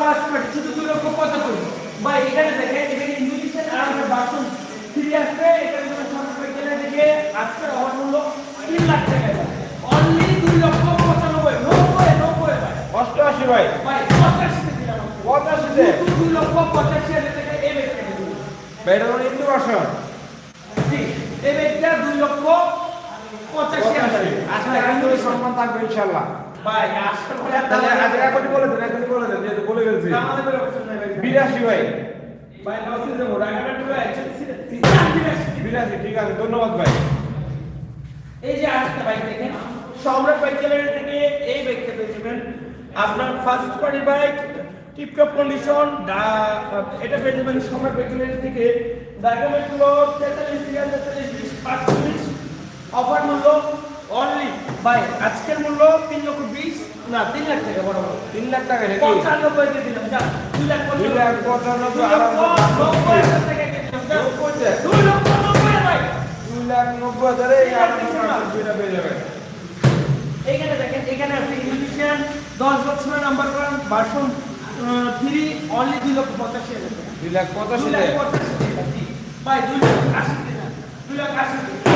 First party শুধু দুই লক্ষ পঁচাত্তর ভাই এখানে দেখেন এখানে ইন্দোনেশিয়ান আর আমরা বাসন ফিরে আসবে এখানে কোনো সরকার বিদ্যালয় থেকে আজকে আমার মূল্য তিন লাখ টাকা। অনলি দুই লক্ষ পঁচানব্বই নব্বই নব্বই ভাই। অষ্টআশি ভাই। ভাই পঁচাশিতে দিলাম। পঁচাশিতে। দুই লক্ষ পঁচাশি হাজার টাকা এই দিলাম। ভাই এটা কোনো বাসন এই ব্যক্তিটা দুই লক্ষ পঁচাশি হাজার। আজকে আন্দোলন সম্মান থাকবে ইনশাল্লাহ ভাই আজকে পরে তাহলে আজ এখনই বলে দেন এখনই বলে দেন যেহেতু বলে আমাদের কোনো অপশন নাই ভাই। বিরাশি ভাই। ভাই নসিল দেবো রাগাটা টুকু বিরাশি। ঠিক আছে ধন্যবাদ ভাই। এই যে আরেকটা বাইক দেখেন সম্রাট বাইক গ্যালারি থেকে এই বাইকটা পেয়েছিলেন আপনার first party bike tiptop condition এটা পেয়ে যাবেন সম্রাট বাইক গ্যালারি থেকে। ডকুমেন্ট তেতাল্লিশ তেতাল্লিশ বিশ পাঁচচল্লিশ। অফার মূল্য অনলি বাই আজকের মূল্য তিন লক্ষ বিশ না তিন লাখ টাকা বড় বড়। তিন লাখ টাকা নাকি? পঞ্চান্নব্বই দিয়ে দিলাম যা দুই লাখ দুই লাখ পঁচানব্বই নব্বই হাজার টাকা দিলাম দুই লক্ষ নব্বই ভাই। দুই লাখ নব্বই হাজারে এই আরাম দুইটা পেয়ে যাবেন এখানে দেখেন এখানে আছে ইন্দোনেশিয়ান দশ বছরের number one version three only দুই লক্ষ পঁচাশি হাজার টাকা। দুই লাখ পঁচাশি ভাই দুই লাখ আশি টাকা দুই লাখ আশি টাকা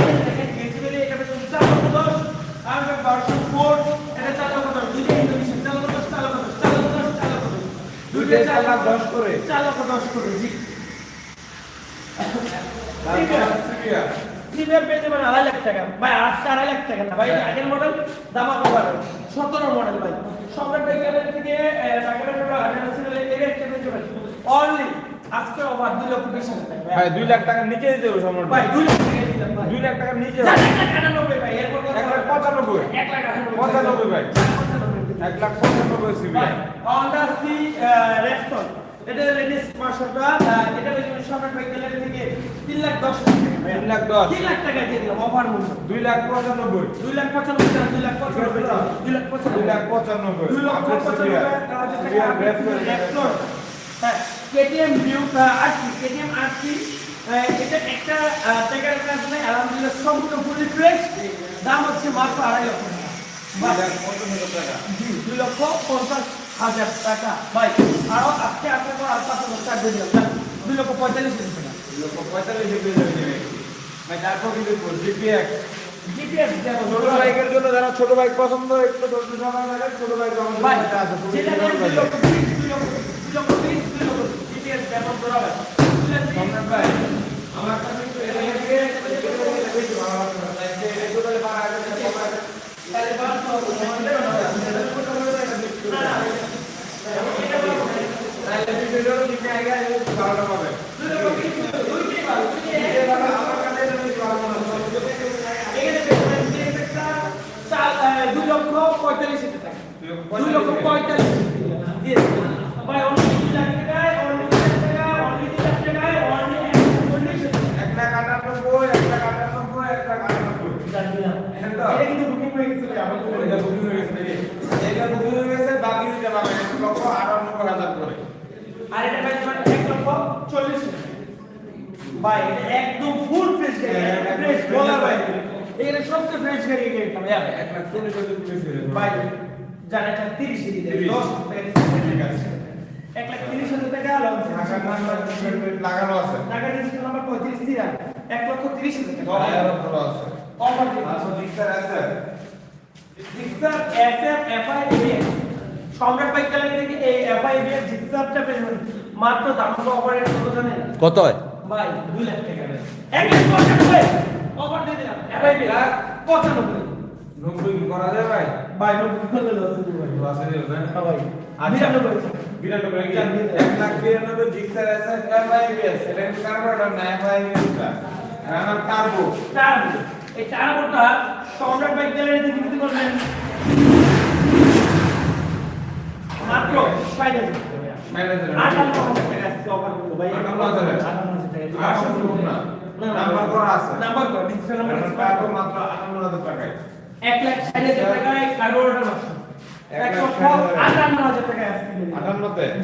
লক্ষ দশ করে জি প্রিমিয়ার আড়াই লাখ টাকা ভাই আজকে আড়াই লাখ টাকা না ভাই আগের মডেল দামা কভার সতেরো মডেল ভাই সম্রাট ভাই গ্যালারি থেকে অনলি আজকে ওভার দুই লক্ষ বিশ হাজার টাকা। ভাই দুই লাখ টাকা নিচে দিতে হবে সম্রাট ভাই দুই লাখ টাকা। দুই লাখ টাকার নিচে লাখ এক লাখ পঁচানব্বই। লাখ পঁচানব্বই ভাই। এক লাখ পঁচানব্বই সিবি। হন্ডা সি রেক্সন এটা লেডিস মার্শালটা এটা পেয়ে যাবেন সম্রাট গ্যালারি থেকে তিন লাখ দশ হাজার টাকা লাখ লাখ দিয়ে দিলাম অফার মূল্য। লাখ পঁচানব্বই। দুই লাখ পঁচানব্বই টাকা, দুই লাখ পঁচানব্বই টাকা, দুই লাখ দুই পঁচানব্বই লাখ পঁচানব্বই। দুই লক্ষ আপনার পঁচানব্বই সিরিয়া টাকা হাজার টাকা সিরিয়া আপনি ব্রেক শুধু করে Rexon। হ্যাঁ কেটিএম ভিউ আটটি কেটিএম আটটি এটা একটা টাকার কাজ নেই আলহামদুলিল্লাহ সম্পূর্ণ ফুলি ফ্রেশ। দাম হচ্ছে মাত্র আড়াই লক্ষ টাকা। দুই লাখ পঁচানব্বই টাকা। জি দুই লক্ষ পঞ্চাশ হাজার টাকা। ভাই আরও আজকে আপনার আর পাঁচ হাজার টাকা দিয়ে দিলাম। দুই লক্ষ পঁয়তাল্লিশ হাজার টাকা। দুই লক্ষ পঁয়তাল্লিশে পেয়ে যাবেন এই ব্যক্তি। ভাই তারপর কিন্তু জিপিএক্স ছোট ছোট বাইক পছন্দ একটু ছোট বাইক ব্যবহার করা আমার কাছে একটু এটা থেকে একটু বেশি ভালো লাগছে না। তাই যে এটা টোটালি বারো হাজার টাকা কম আছে। তাহলে ভিডিওটা দিকে আগে আগে একটু ভালোটা পাবে। আমার কাছে এটা বেশি ভালো মনে হচ্ছে। দুই লক্ষ পঁয়তাল্লিশ হাজার টাকা দুই লক্ষ পঁয়তাল্লিশ ভাই অনলি দুই লাখ টাকায় অনলি দুই লাখ টাকা অনলি দুই লাখ টাকায় অনলি চল্লিশ এক লাখ আটানব্বই, এক লাখ আটানব্বই, এক লাখ আটানব্বই। এটা কিন্তু বুকিং হয়ে গেছিল আমাদের এটা বুকিং হয়ে গেছে নাকি? এটা বুকিং হয়ে গেছে, বাকি দিতে পারবেন এক লক্ষ আটানব্বই হাজার করে। আর এটা এক লক্ষ চল্লিশ ভাই এটা একদম ফুল ফ্রেশ গাড়ি ফ্রেশ fresh ভাই গাড়ি। সবচেয়ে ফ্রেশ গাড়ি এটা ভাই এক লাখ চল্লিশ হাজার করে ছিল। ভাই জান এটা তিরিশ দিয়ে দশ টাকা এক লাখ তিরিশ হাজার টাকা লঞ্চ ঢাকার নাম্বার লাগানো আছে। টাকা রেজিস্ট্রেশন নাম্বার পঁয়ত্রিশ সিরিয়াল এক লক্ষ তিরিশ হাজার টাকা। ভালো আছে। অফার ডিক্সার আছে Gixxer SF FI ABS Samrat bike থেকে এই এফআই এবিএস পেয়ে যাবেন। মাত্র দাম অফারের কত জানেন? কত হয়? ভাই দুই লাখ টাকা। এক লাখ পঁচানব্বই অফার দিয়ে দিলাম। এবিএস পঁচানব্বই। নব্বই করা যায় ভাই? ভাই নব্বই করলে লস হবে ভাই। আছে যে ভাই হ্যাঁ ভাই। আচ্ছা। কি লাখ জিক্সার আছে এটা কার্বো এই চার বোটা সম্রাট বাইক বিক্রি মাত্র টাকা। ম্যানেজার টাকা ভাই। টাকা। না নাম্বার করা আছে নাম্বার করা, ডিজিটাল নাম্বার আছে। মাত্র টাকায় লাখ ষাট হাজার টাকায় কার্বোরেটর লাখ লক্ষ ষাট হাজার। আটান্ন হাজার টাকায় আজকে দিয়ে দিলাম।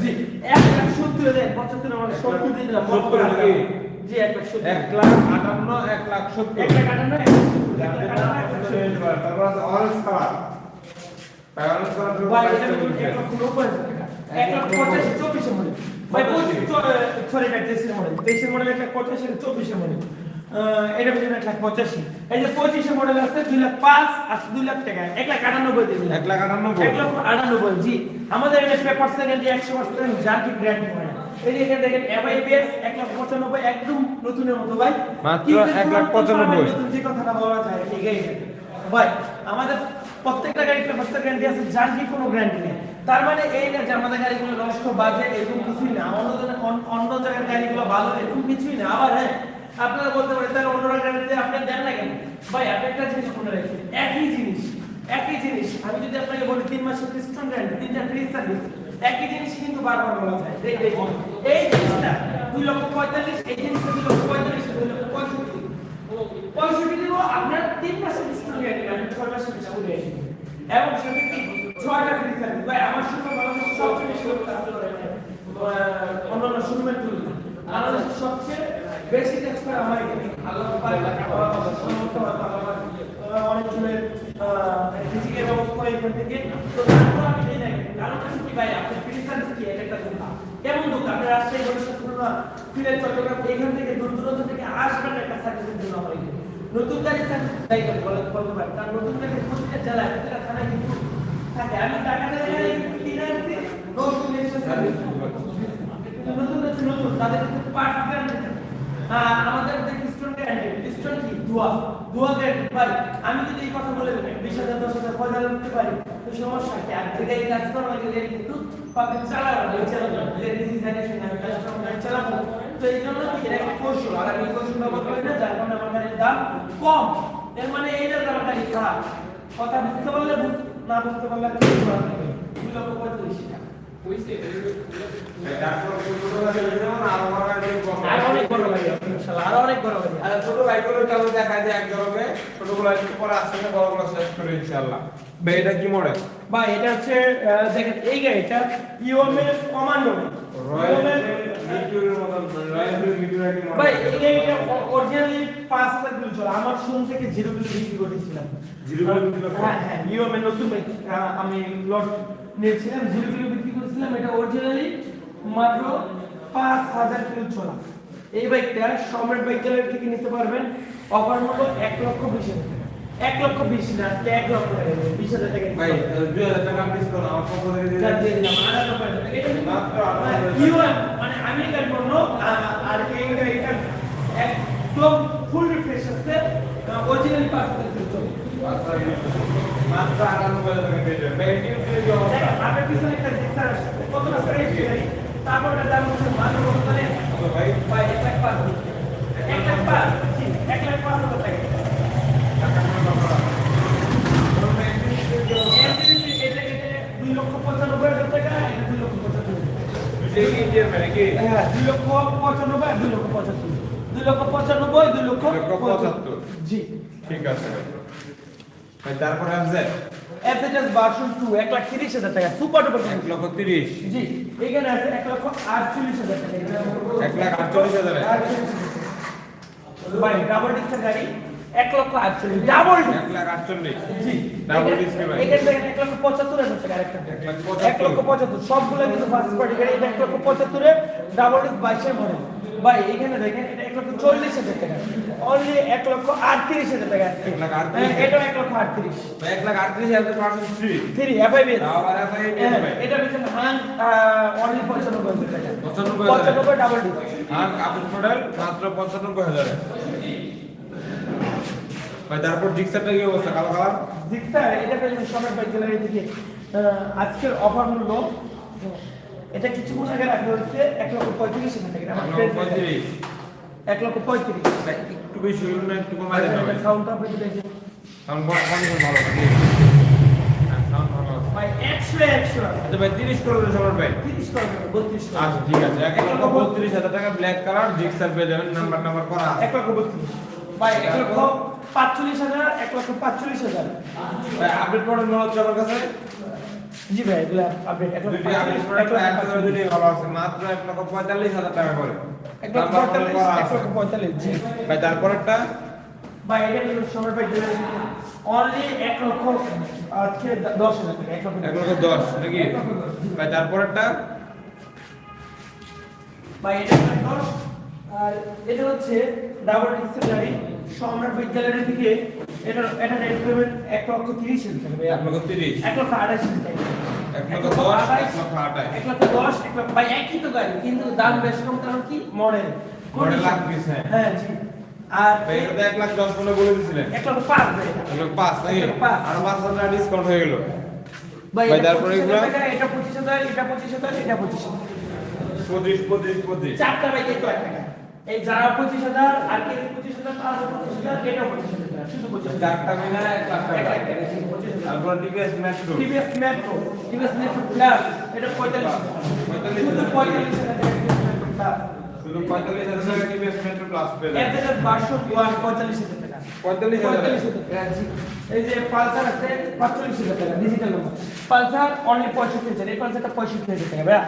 জি, এক লাখ সত্তর হাজার, পঁচাত্তর হাজার, সত্তর দিয়ে দিলাম। নাকি? জি, এক লাখ সত্তর। এক লাখ আটান্ন এক লাখ সত্তর এক লাখ আটান্ন, এক লাখ সত্তর, এক লাখ আটান্ন, এক লাখ সত্তর। তারপর আছে অরেঞ্জ কালার অরেঞ্জ এক লক্ষ পঁচাশি চব্বিশের মডেল। ভাই সরি এটা তেইশের মডেল। তেইশের মডেল একটা পঁচাশি চব্বিশের মডেল। এটা পেছনে এক লাখ পঁচাশি। এই যে পঁচিশের মডেল আছে দুই লাখ পাঁচ আর দুই লাখ টাকা। এক লাখ আটানব্বই দিয়ে এক লাখ আটানব্বই। এক লক্ষ আটানব্বই জি। আমাদের এটা পেপার সেকেন্ড একশো পার্সেন্ট জার্কি গ্যারান্টি হয়। এই যে এখানে দেখেন এফআইবিএস এক লাখ পঁচানব্বই একদম নতুনের মতো ভাই। মাত্র এক লাখ পঁচানব্বই। যে কথাটা বলা যায় এগিয়ে ভাই আমাদের প্রত্যেকটা গাড়ি পেপার গ্যারান্টি আছে জার্কি কোনো গ্যারান্টি নেই। তার মানে এই না যে আমাদের গাড়িগুলো নষ্ট, বাজে, এরকম কিছুই না। অন্য অন্য জায়গার গাড়িগুলো ভালো, এরকম কিছুই না। আবার হ্যাঁ আপনারা বলতে পারেন, তাহলে অন্য গাড়িতে আপনি দেন না কেন? ভাই, আপনি একটা জিনিস মনে রাখেন একই জিনিস একই জিনিস। আমি যদি আপনাকে বলি, তিন মাসের গ্যারান্টি তিনটা ফ্রি সার্ভিস একই জিনিস কিন্তু বারবার বলা যায়। দেখ দেখুন এই জিনিসটা দুই লক্ষ পঁয়তাল্লিশ, এই জিনিসটা দুই লক্ষ পঁয়তাল্লিশ, দুই লক্ষ পঁয়ষট্টি। পঁয়ষট্টি দিব আপনার তিন মাসের গ্যারান্টি আমি ছয় মাসের গ্যারান্টি এবং সেটা কি? ছয়টা ভাই, আমার অন্যান্য শোরুমের সবচেয়ে বেশি ভাই, আপনি একটা কেমন দোকান? আপনি রাজশাহী ভবিষ্যৎ খুলনা চট্টগ্রাম, এখান থেকে দূর দূরান্ত থেকে আসবেন একটা সার্ভিসের জন্য নতুন গাড়ি সার্ভিস তাই করে বলে বলতে পারেন। কারণ নতুন গাড়ি প্রতিটা জেলায়, প্রতিটা থানায় কিন্তু আমাদের যে আমি যদি এই কথা বলে বিশ হাজার দশ হাজার পয়সা করতে পারি তো সমস্যা কি আর গাড়ি কাজ করা লাগে গাড়ি কিন্তু পাবেন চালাবো চালাবো চালাবো তো এই জন্য এটা একটা কৌশল আর আমি কৌশল ব্যবহার করি না যার কারণে আমার দাম কম এর মানে এইটা আমার গাড়ি খারাপ কথা বুঝতে পারলে বুঝ- না বুঝতে পারলে কিছু করার নেই। দুই লক্ষ পঁয়ত্রিশ টাকা আরও বড় অনেক বড় ইনশাআল্লাহ আরও বড় ছোট চালু দেখা যায় এক জলকে ছোটগুলো একটু পরে আসতে বড়গুলো শেষ করে ইনশাআল্লাহ ভাই এটা কি মডেল? ভাই এটা হচ্ছে আহ, দেখেন এই গাড়িটা ইওমে কমান্ডো রয়্যাল ভাই মডেল অরিজিনালি পাঁচ হাজার কিলো চলে। আমার শোরুম থেকে জিরো কিলো বিক্রি করেছিলাম। জিরো কিলো হ্যাঁ হ্যাঁ ইওমে নতুন আমি লট নিয়েছিলাম। জিরো কিলো বিক্রি করেছিলাম। এটা অরিজিনালি মাত্র পাঁচ হাজার কিলো চলা। এই বাইকটা সম্রাট বাইক গ্যালারি থেকে নিতে পারবেন। অফার মূল্য এক লক্ষ বিশ হাজার এক লক্ষ বিশ না এক লক্ষ বিশ হাজার টাকা ভাই discount। 2000 টাকা ডিসকাউন্ট আমার পক্ষ থেকে দিয়ে যা দেন। দিয়ে দিলাম, আঠারো পয়সা। এটা আ- আর এইটা এটা একদম ফুল রিফ্রেশ আছে অরিজিনাল পাসপোর্ট মাত্র 98 টাকা পেয়ে অবস্থা আপনার পিছনে একটা জিক্সার আসছে কত টাকা তারপর দাম হচ্ছে মাত্র কত জানেন ভাই। ভাই এক লাখ পাঁচ এক লাখ পাঁচ এক লাখ পাঁচ হাজার টাকা। এমনিতে এটা এটা দুই লক্ষ পঁচানব্বই হাজার টাকা দুই লক্ষ দুই লক্ষ পঁচানব্বই দুই লক্ষ পঁচাত্তর দুই লক্ষ পঁচানব্বই দুই লক্ষ পঁচাত্তর। জি ঠিক আছে ভাই। ভাই তারপরে আছে। ভার্সন এক লাখ তিরিশ হাজার টাকা সুপার ডুপার এক লক্ষ তিরিশ। জি এখানে আছে এক লক্ষ আটচল্লিশ হাজার টাকা। লাখ আটচল্লিশ হাজার ভাই ডাবল গাড়ি। এক লক্ষ আটচল্লিশ। ডাবল এক লাখ আটচল্লিশ। জি। Double এখানে- disc এর ভাই। এখানে দেখেন এক লক্ষ পঁচাত্তর হাজার আরেকটা এক লক্ষ পঁচাত্তর। পঁচাত্তর। সবগুলো কিন্তু ফার্স্ট পার্টি গাড়ি এক লক্ষ পঁচাত্তরে ডাবল বাইশের ভাই এখানে দেখেন এটা এক লক্ষ চল্লিশ হাজার টাকা অনলি এক লক্ষ আটত্রিশ হাজার টাকা এক। হ্যাঁ, এক লক্ষ আটত্রিশ। এক লাখ আটত্রিশ হাজার পার্সেন্ট থ্রি হ্যাঁ। এটা অনলি পঁচানব্বই হাজার টাকা। পঁচানব্বই। ডাবল আপন মাত্র পঁচানব্বই হাজারে। ভাই তারপর জিক্সারটা কি অবস্থা? কালো কালার? জিক্সার এটা পেছনে সবাই থেকে আহ, আজকের অফার মূল্য এটা কিছুক্ষণ আগে রাখা হচ্ছে এক লক্ষ পঁয়ত্রিশ হাজার টাকা আমার পঁয়ত্রিশ। এক লক্ষ পঁয়ত্রিশ। ভাই, একটু বেশি হইল না একটু কমাই দেন ভাই। সাউন্ড আপনি দেখেন সাউন্ড ভালো হ্যাঁ সাউন্ড ভালো ভাই একশো একশো। আচ্ছা ভাই তিরিশ করে দেন সবার ভাই। তিরিশ করে দেবো, বত্রিশ করে আচ্ছা ঠিক আছে। এক লক্ষ বত্রিশ হাজার টাকা ব্ল্যাক কালার জিক্সার পেয়ে যাবেন নাম্বার নাম্বার করা এক লক্ষ বত্রিশ। ভাই এক লক্ষ পাঁচচল্লিশ হাজার এক লক্ষ পাঁচচল্লিশ হাজার ভাই আপডেট মডেল মনে হচ্ছে আমার কাছে জি ভাই এগুলো আপডেট এক লক্ষ দুইটি আপডেট পাঁচচল্লিশ, মডেল এক লক্ষ একসাথে পাঁচচল্লিশ। দুইটি ভালো আছে মাত্র এক লক্ষ পঁয়তাল্লিশ হাজার টাকা করে এক লক্ষ পঁয়তাল্লিশ এক লক্ষ পঁয়তাল্লিশ জি ভাই তারপরেরটা ভাই এটা কিন্তু সময় পাই অনলি এক লক্ষ আজকে দশ হাজার টাকা এক লক্ষ এক লক্ষ দশ নাকি। ভাই তারপরেরটা এটা দশ আর এটা হচ্ছে ডাবল গাড়ি সম্রাট বিদ্যালয়ের থেকে এটা এটা রেট পেমেন্ট এক লক্ষ তিরিশ হাজার টাকা। এক লক্ষ তিরিশ। এক লক্ষ আঠাশ হাজার টাকা। এক লক্ষ দশ এক লক্ষ আঠাশ। এক লক্ষ দশ এক লক্ষ ভাই একই তো গাড়ি কিন্তু দাম বেশ কম কারণ কি? মডেল। Model লাখ বিশ, হ্যাঁ। জি। আর এটা এক লাখ দশ বলে বলে দিছিলেন। এক লক্ষ পাঁচ এক লক্ষ। আর পাঁচ হাজার ডিসকাউন্ট হয়ে গেল। ভাই তারপরে 25,000 এটা পঁচিশ হাজার এটা পঁচিশ হাজার এটা পঁচিশ হাজার। পঁচিশ পঁচিশ পঁচিশ। চারটা বাইকে এই যারা পঁচিশ হাজার আর কে পঁচিশ হাজার তারা পঁচিশ হাজার এটাও পঁচিশ হাজার? শুধু পঁচিশ চারটা মিলে এক লাখ এক টাকা লাখ টাকা, জি, পঁচিশ হাজার। TVS Metro TVS Metro TVS Metro plus এটা পঁয়তাল্লিশ হাজার। পঁয়তাল্লিশ শুধু পঁয়তাল্লিশ হাজার টাকা প্লাস শুধু পঁয়তাল্লিশ হাজার টাকা টিভিএস মেট্রো প্লাস এক হাজার বারোশো ওয়ান পঁয়তাল্লিশ হাজার টাকা। পঁয়তাল্লিশ পঁয়তাল্লিশ হাজার টাকা। জি এই যে পালসার আছে পাঁচচল্লিশ হাজার টাকা ডিজিটাল পালসার অনলি পঁয়ষট্টি হাজার এই পালসারটা পঁয়ষট্টি হাজার টাকা ভাইয়া।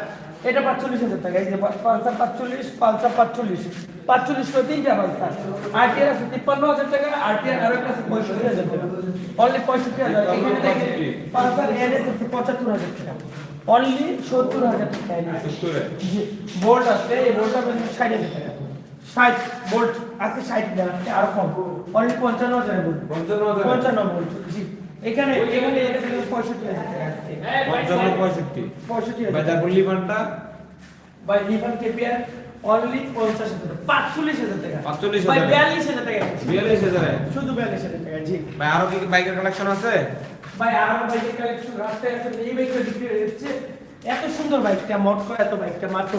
এটা পাঁচচল্লিশ হাজার টাকা এই যে পালসার পাঁচচল্লিশ পালসার পাঁচচল্লিশ। পাঁচচল্লিশ করে তিনটা পালসার। আরটিআর আছে তিপ্পান্ন হাজার টাকা আরটিআর আরও একটা আছে পঁয়ষট্টি হাজার টাকা। অনলি পঁয়ষট্টি হাজার। পালসার এনএস আছে পঁচাত্তর হাজার টাকা। অনলি সত্তর হাজার টাকা বোল্ট আছে এই বোল্টটা মানে ষাট হাজার টাকা। ষাট বোল্ট আছে ষাট হাজার আছে আরও কম। অনলি পঞ্চান্ন হাজার বোল্ট। পঞ্চান্ন হাজার পঞ্চান্ন বোল্ট জি। এখানে এখানে পঁয়ষট্টি আছে। পঞ্চান্ন পঁয়ষট্টি। পঁয়ষট্টি হাজার তারপর লিভানটা বাই লিভান কেপিয়ার অনলি পঞ্চাশ হাজার পাঁচচল্লিশ হাজার টাকা। 45,000 বাই টাকা। বিয়াল্লিশ হাজার টাকা। বিয়াল্লিশ হাজারে শুধু বিয়াল্লিশ হাজার টাকা জি। ভাই আরও কি বাইকের কালেকশন আছে? ভাই আরও বাইকের কালেকশন রাস্তায় আছে। এই বাইকটা বিক্রি হচ্ছে এত সুন্দর বাইকটা মট করা এত বাইকটা মাত্র।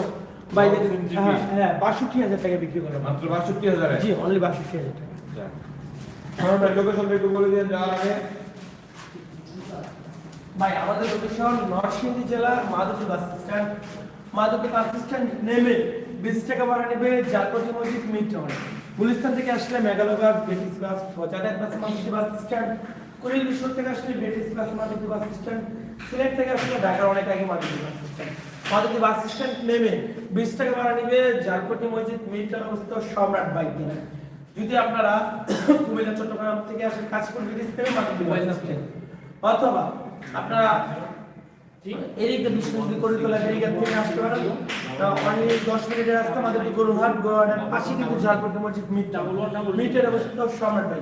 বাইরে হ্যাঁ হ্যাঁ বাষট্টি হাজার টাকা বিক্রি করে মাত্র বাষট্টি হাজারে? জি অনলি বাষট্টি হাজার টাকা। আমার একটু বলে দিয়ে যাওয়ার আগে। ভাই, আমাদের লোকেশন নরসিংদী জেলা মাধবী বাস স্ট্যান্ড মাধবী বাস স্ট্যান্ড নেমে বিশ টাকা ভাড়া নেবে জালপটি মসজিদ মিড টাউন গুলিস্তান থেকে আসলে মেঘালয়বাগ ব্রিটিশ বাস যাতায়াত বাস মাধবী বাস স্ট্যান্ড কুড়িল বিশ্ব থেকে আসলে British bus Madhabi bus stand Sylhet থেকে আসলে ঢাকার অনেক আগে মাধবী বাস স্ট্যান্ড মাধবী বাস স্ট্যান্ড নেমে বিশ টাকা ভাড়া নেবে জালপটি মসজিদ মিড অবস্থিত সম্রাট বাইক কিনা যদি আপনারা কুমিল্লা, চট্টগ্রাম থেকে মাধবী বাস স্ট্যান্ড অথবা আপনারা এদিকে বিষ্ণুপুরি করে এদিকে থেকে আসতে পারেন। অনলি দশ মিনিটের রাস্তা আমাদের গরুহাট গরুহাটের পাশে কিন্তু ঝালপট্টি মসজিদ মিট। মিটের অবস্থিত সম্রাট ভাই।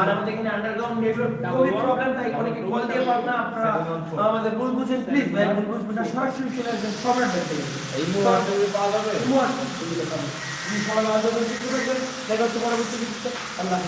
আর আমাদের এখানে আন্ডারগ্রাউন্ড নেটওয়ার্ক খুবই প্রবলেম তাই অনেকে কল দিয়ে পাবেন না আপনারা আমাদের ভুল বুঝেন প্লিজ ভাই ভুল বুঝবেন সরাসরি চলে আসবেন সম্রাট ভাই এই মুহূর্তে পাওয়া যাবে? মুহূর্তে। সবাই ভালো থাকবেন, সুস্থ থাকবেন। দেখা হচ্ছে পরবর্তী আল্লাহ